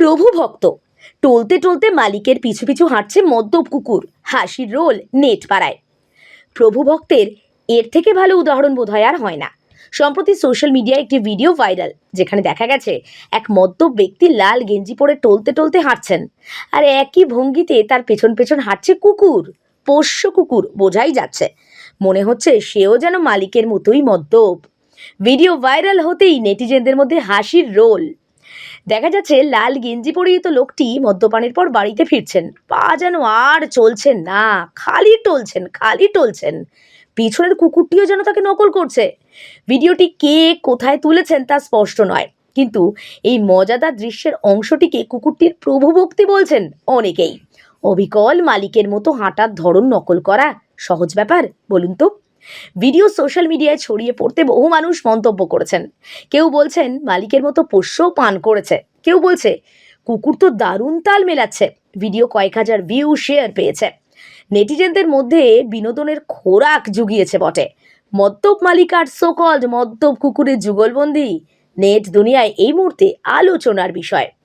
প্রভু ভক্ত। টলতে টলতে মালিকের পিছু পিছু হাঁটছে মদ্যপ কুকুর। হাসির রোল নেট পাড়ায় প্রভু ভক্তের এর থেকে ভালো উদাহরণ বোধহয় আর হয় না। সম্প্রতি সোশ্যাল মিডিয়ায় একটি ভিডিও ভাইরাল, যেখানে দেখা গেছে এক মদ্যপ ব্যক্তি লাল গেঞ্জি পরে টলতে টলতে হাঁটছেন। আর একই ভঙ্গিতে তার পেছন পেছন হাঁটছে কুকুর, পোষ্য কুকুর বোঝাই যাচ্ছে। মনে হচ্ছে সেও যেন মালিকের মতোই মদ্যপ। ভিডিও ভাইরাল হতেই নেটিজেনদের মধ্যে হাসির রোল। দেখা যাচ্ছে লাল গেঞ্জি পরিহিত লোকটি মদ্যপানের পর বাড়িতে ফিরছেন। পা যেন আর চলছে না। খালি টলছেন খালি টলছেন। পিছনের কুকুরটিও যেন তাকে নকল করছে। ভিডিওটি কে কোথায় তুলেছেন তা স্পষ্ট নয়। কিন্তু এই মজাদার দৃশ্যের অংশটিকে কুকুরটির প্রভুভক্তি বলছেন অনেকেই। অবিকল মালিকের মতো হাঁটার ধরন নকল করা সহজ ব্যাপার, বলুন তো। ভিডিও সোশ্যাল মিডিয়ায় ছড়িয়ে পড়তে বহু মানুষ মন্তব্য করেছেন। কেউ বলছেন, মালিকের মতো পোষ্যও পান করেছে। কেউ বলছে, কুকুর তো দারুণ তাল মেলাচ্ছে। ভিডিও কয়েক হাজার ভিউ শেয়ার পেয়েছে। নেটিজেনদের মধ্যে বিনোদনের খোরাক জুগিয়েছে বটে। মদ্যপ মালিকার সোকল্ড মদ্যপ কুকুরের যুগলবন্দি। নেট দুনিয়ায় এই মুহূর্তে আলোচনার বিষয়।